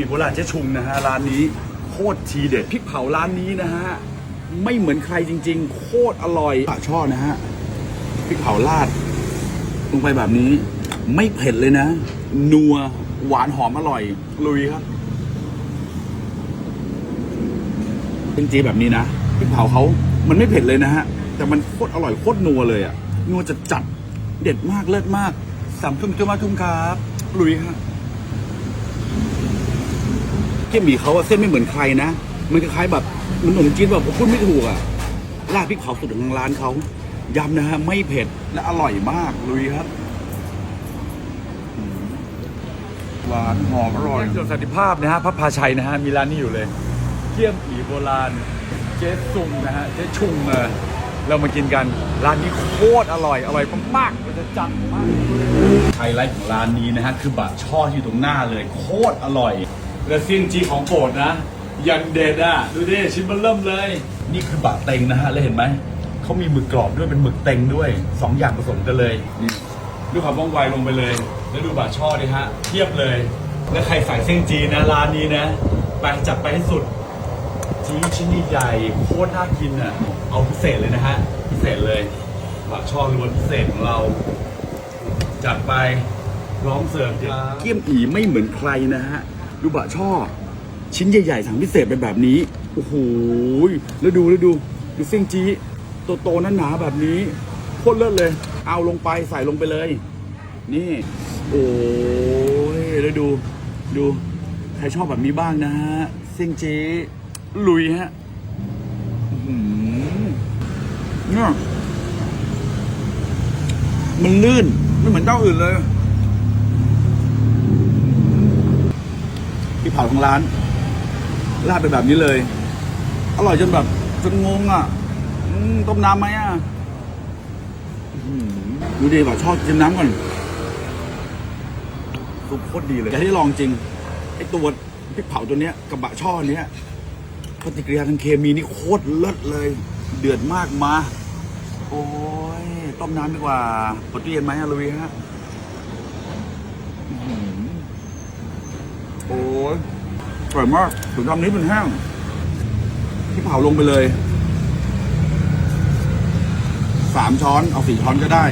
มีโบราณเจ๊ชุงนะฮะร้านนี้โคตรทีเด็ดพริกเผาร้านนี้นะฮะไม่เหมือนใครจริง ๆ โคตรอร่อยปากช่อนะฮะพริกเผาราดลงไปแบบนี้ ไม่เผ็ดเลยนะ นัวหวานหอมอร่อยลุยครับเป็นจีแบบนี้นะพริกเผาเขามันไม่เผ็ดเลยนะฮะแต่มันโคตรอร่อยโคตรนัวเลยอะนัวจัดจัดเด็ดมากเลิศมากสามทุ่มจุมาทุ่มครับลุยฮะ เกี๊ยวหมี่เขาอะเส้นไม่เหมือนใครนะ มันคล้ายๆแบบมันขนมจีนแบบพูดไม่ถูกอะราดพริกเผาสุดของร้านเขายำนะฮะไม่เผ็ดและอร่อยมากลุยครับหวานหอมอร่อยส่วนสันติภาพนะฮะพระพาชัยนะฮะมีร้านนี้อยู่เลยเกี๊ยวผีโบราณเจ๊ซุงนะฮะเจ๊ชุงเออเรามากินกันร้านนี้โคตรอร่อยอร่อยมากๆมันจะจังมากไฮไลท์ของร้านนี้นะฮะคือบะช่อที่อยู่ตรงหน้าเลยโคตรอร่อย และเสี่ยงจีของโปรดนะ อย่างเด็ดอะ ดูดิชิ้นมันเริ่มเลย นี่คือบะเต็งนะฮะแล้วเห็นไหม เขามีหมึกกรอบด้วยเป็นหมึกเต็งด้วยสองอย่างผสมกันเลยนี่ดูความว่องไวลงไปเลย แล้วดูบะช่อดิฮะเทียบเลย แล้วใครใส่เส้นจีนะร้านนี้นะ ไปจัดไปให้สุดจีชิ้นใหญ่ๆโคตรน่ากินอะ เอาพิเศษเลยนะฮะ พิเศษเลยบะช่อล้วนพิเศษของเรา จัดไปร้องเสิร์ฟเกี๊ยมอีไม่เหมือนใครนะฮะ ดูบะช่อ ชิ้นใหญ่ๆสั่งพิเศษเป็นแบบนี้ โอ้โหแล้วดูแล้วดู ดูเส้นจีโตๆหนาแบบนี้โคตรเลิศเลย เอาลงไปใส่ลงไปเลย นี่ โอ้ยแล้วดู ดู ใครชอบแบบนี้บ้างนะฮะเส้นจีลุยฮะอื้อหือเนี่ยมันลื่น ไม่เหมือนเจ้าอื่นเลย ที่เผาของร้านราดไปแบบนี้เลย อร่อยจนแบบจนงงอะต้มน้ำไหมอะดูดีแบบชอบจิ้มน้ำก่อนซุปโคตรดีเลยอยากให้ได้ลองจริงไอตัวพริกเผาตัวเนี้ยกับบะช่อเนี้ยปฏิกิริยาทางเคมีนี่โคตรเลิศเลย เดือดมากมา โอ้ยต้มน้ำดีกว่าปดตู้เย็นไหมอะลุยฮะ โอ้ยอร่อยมากถึงทำนี้เป็นแห้งที่เผาลงไปเลย สามช้อน เอาสี่ช้อนก็ได้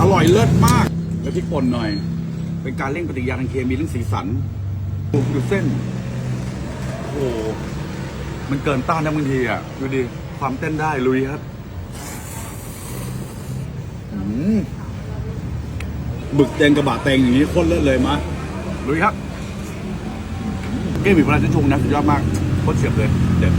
อร่อยเลิศมาก แล้วพริกป่นหน่อย เป็นการเร่งปฏิกิริยาทางเคมีเรื่องสีสันดูดูเส้น โอ้มันเกินต้านนะบางทีอะ ดูดิ ความเต้นได้ลุยครับบึกแดงกระบะแตงอย่างนี้โคตรเลิศเลยมาลุยครับ เก้หมี่ปลาจะชุงนะสุดยอดมากโคตรเฉียบเลยเด็ด